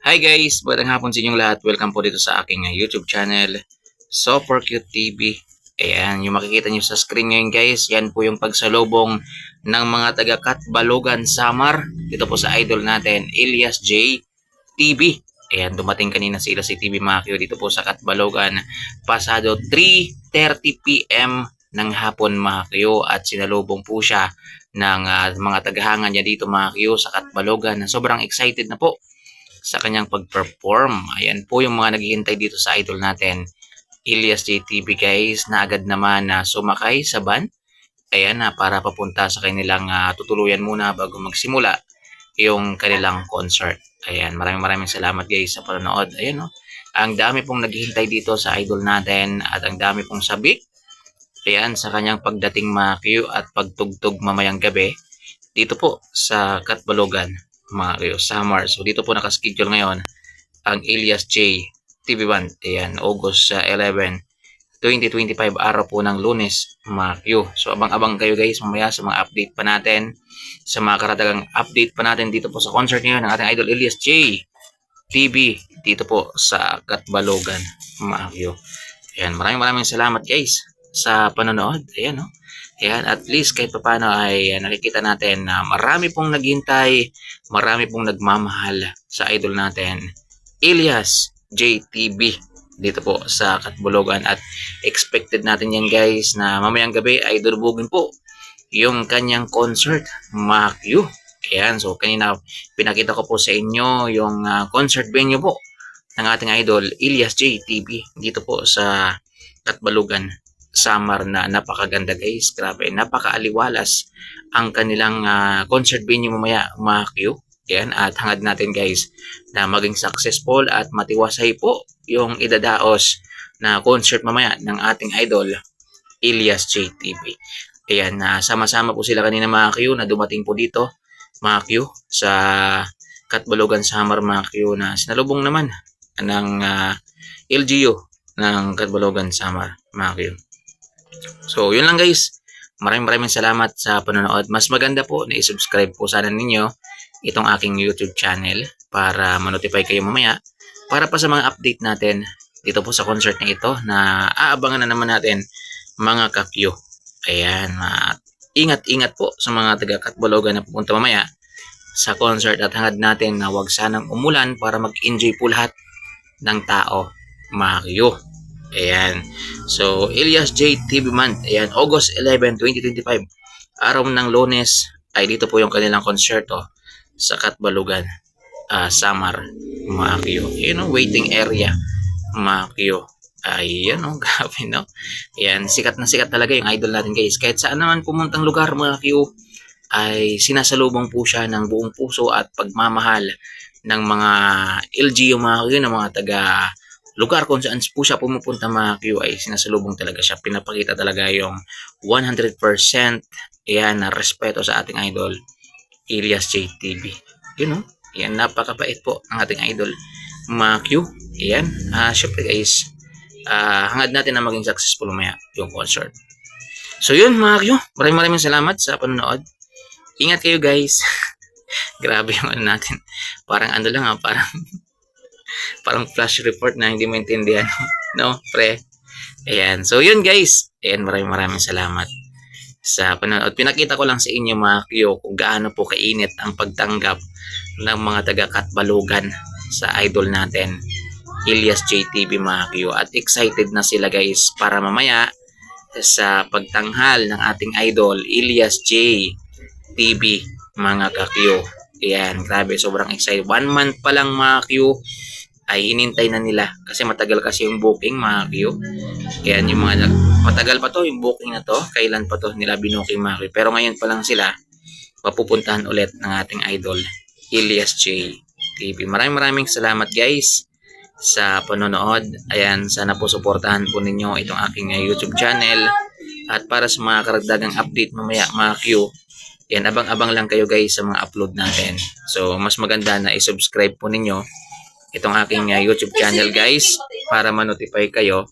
Hi guys! Magandang hapon sa inyong lahat. Welcome po dito sa aking uh, YouTube channel, Super Cute TV. Ayan, yung makikita nyo sa screen ngayon guys, yan po yung pagsalubong ng mga taga Katbalogan Samar. Dito po sa idol natin, Elias J. TV. Ayan, dumating kanina si Elias J. TV mga kiyo dito po sa Katbalogan. Pasado 3.30pm ng hapon mga kiyo at sinalubong po siya ng uh, mga tagahanga niya dito mga kiyo sa Katbalogan. Sobrang excited na po sa kanyang pag-perform. Ayan po yung mga naghihintay dito sa idol natin. Ilias JTV guys na agad naman na sumakay sa van. Ayan na para papunta sa kanilang uh, tutuluyan muna bago magsimula yung kanilang concert. Ayan, maraming maraming salamat guys sa panonood. Ayan no. Ang dami pong naghihintay dito sa idol natin at ang dami pong sabik. Ayan, sa kanyang pagdating Q at pagtugtog mamayang gabi dito po sa Katbalogan mga kayo, summer. So dito po nakaschedule ngayon ang Elias J. TV1. Ayan, August uh, 11, 2025 araw po ng lunes mga kayo. So abang-abang kayo guys mamaya sa mga update pa natin sa mga karatagang update pa natin dito po sa concert ngayon ng ating idol Elias J. TV dito po sa Katbalogan mga kayo. Ayan, maraming maraming salamat guys sa panonood. Ayan, no? Ayan, at least kahit paano ay uh, nakikita natin na marami pong naghintay, marami pong nagmamahal sa idol natin, Elias JTB dito po sa Katbologan at expected natin yan guys na mamayang gabi ay durubugin po yung kanyang concert, Makyu. Ayan, so kanina pinakita ko po sa inyo yung uh, concert venue po ng ating idol, Elias JTB dito po sa Katbalogan Samar na napakaganda guys. Grabe, napakaaliwalas ang kanilang uh, concert venue mamaya mga Q. Yan, at hangad natin guys na maging successful at matiwasay po yung idadaos na concert mamaya ng ating idol, Elias JTV. Ayan, na uh, sama-sama po sila kanina mga Q na dumating po dito mga Q sa Katbalogan Summer mga Q na sinalubong naman ng uh, LGU ng Katbalogan Summer mga Q. So, yun lang guys. Maraming maraming salamat sa panonood. Mas maganda po na i-subscribe po sana ninyo itong aking YouTube channel para ma-notify kayo mamaya para pa sa mga update natin dito po sa concert na ito na aabangan na naman natin mga kakyo. Ayan, ingat-ingat po sa mga taga-Katbalogan na pupunta mamaya sa concert at hangad natin na wag sanang umulan para mag-enjoy po lahat ng tao, kakyo. Ayan. So, Elias J. TV Month. Ayan, August 11, 2025. Araw ng lunes ay dito po yung kanilang konserto sa Katbalugan, uh, Samar, Makyo. Ayan o, waiting area, Makyo. Ayan o, grabe no. Ayan, sikat na sikat talaga yung idol natin guys. Kahit saan naman pumuntang lugar, Makyo, ay sinasalubong po siya ng buong puso at pagmamahal ng mga LGU mga kayo, ng mga taga lugar kung saan po siya pumupunta mga Q ay sinasalubong talaga siya. Pinapakita talaga yung 100% yan na respeto sa ating idol, Elias JTV. You know, yan napakabait po ng ating idol, mga Q. Yan, uh, syempre guys, uh, hangad natin na maging successful maya yung concert. So yun mga Q, maraming maraming salamat sa panonood. Ingat kayo guys. Grabe yung ano natin. Parang ano lang ha, parang parang flash report na hindi maintindihan. no, pre? Ayan. So, yun guys. Ayan, maraming maraming salamat sa panonood. Pinakita ko lang sa inyo mga Kyo kung gaano po kainit ang pagtanggap ng mga taga-Katbalogan sa idol natin. Elias JTV mga Kyo. At excited na sila guys para mamaya sa pagtanghal ng ating idol Elias J TV mga kakyo. Ayan, grabe, sobrang excited. One month pa lang mga Q ay inintay na nila kasi matagal kasi yung booking mga Q. Kaya yung mga matagal pa to yung booking na to, kailan pa to nila binuking mga Q. Pero ngayon pa lang sila papupuntahan ulit ng ating idol Elias J TV. Maraming maraming salamat guys sa panonood. Ayan, sana po suportahan po ninyo itong aking uh, YouTube channel. At para sa mga karagdagang update mamaya mga Q, yan, abang-abang lang kayo guys sa mga upload natin. So, mas maganda na i-subscribe po ninyo itong aking uh, YouTube channel guys para ma-notify kayo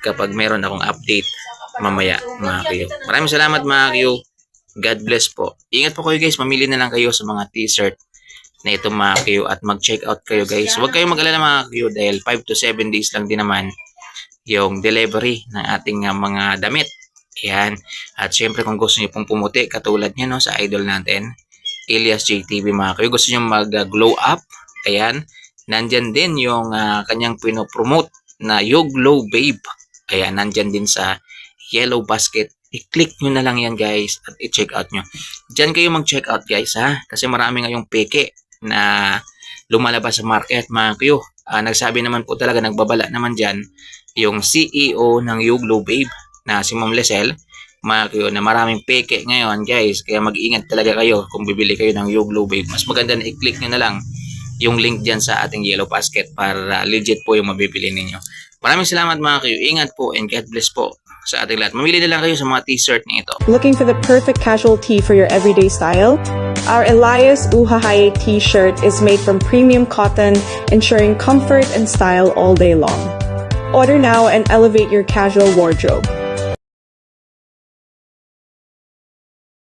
kapag meron akong update mamaya mga kayo. Maraming salamat mga kayo. God bless po. Ingat po kayo guys. Mamili na lang kayo sa mga t-shirt na ito mga Q at mag-check out kayo guys. Huwag kayong mag-alala mga Q dahil 5 to 7 days lang din naman yung delivery ng ating uh, mga damit. Ayan. At syempre kung gusto niyo pong pumuti katulad niya no, sa idol natin, Elias JTV mga Q. Gusto niyo mag-glow up. Ayan. Nandyan din yung uh, kanyang pinopromote na You Glow Babe. Ayan, nandyan din sa yellow basket. I-click nyo na lang yan guys at i-check out nyo. Diyan kayo mag-check out guys ha. Kasi marami ngayong peke na lumalabas sa market mga Q. Uh, nagsabi naman po talaga, nagbabala naman dyan yung CEO ng Yuglo Babe na si Ma'am Lesel. Mga Q, na maraming peke ngayon guys. Kaya mag-ingat talaga kayo kung bibili kayo ng Yuglo Babe. Mas maganda na i-click nyo na lang yung link dyan sa ating yellow basket para legit po yung mabibili ninyo. Maraming salamat mga kayo. Ingat po and God bless po sa ating lahat. Mamili na lang kayo sa mga t-shirt nito. Looking for the perfect casual tee for your everyday style? Our Elias Uhahaye t-shirt is made from premium cotton, ensuring comfort and style all day long. Order now and elevate your casual wardrobe.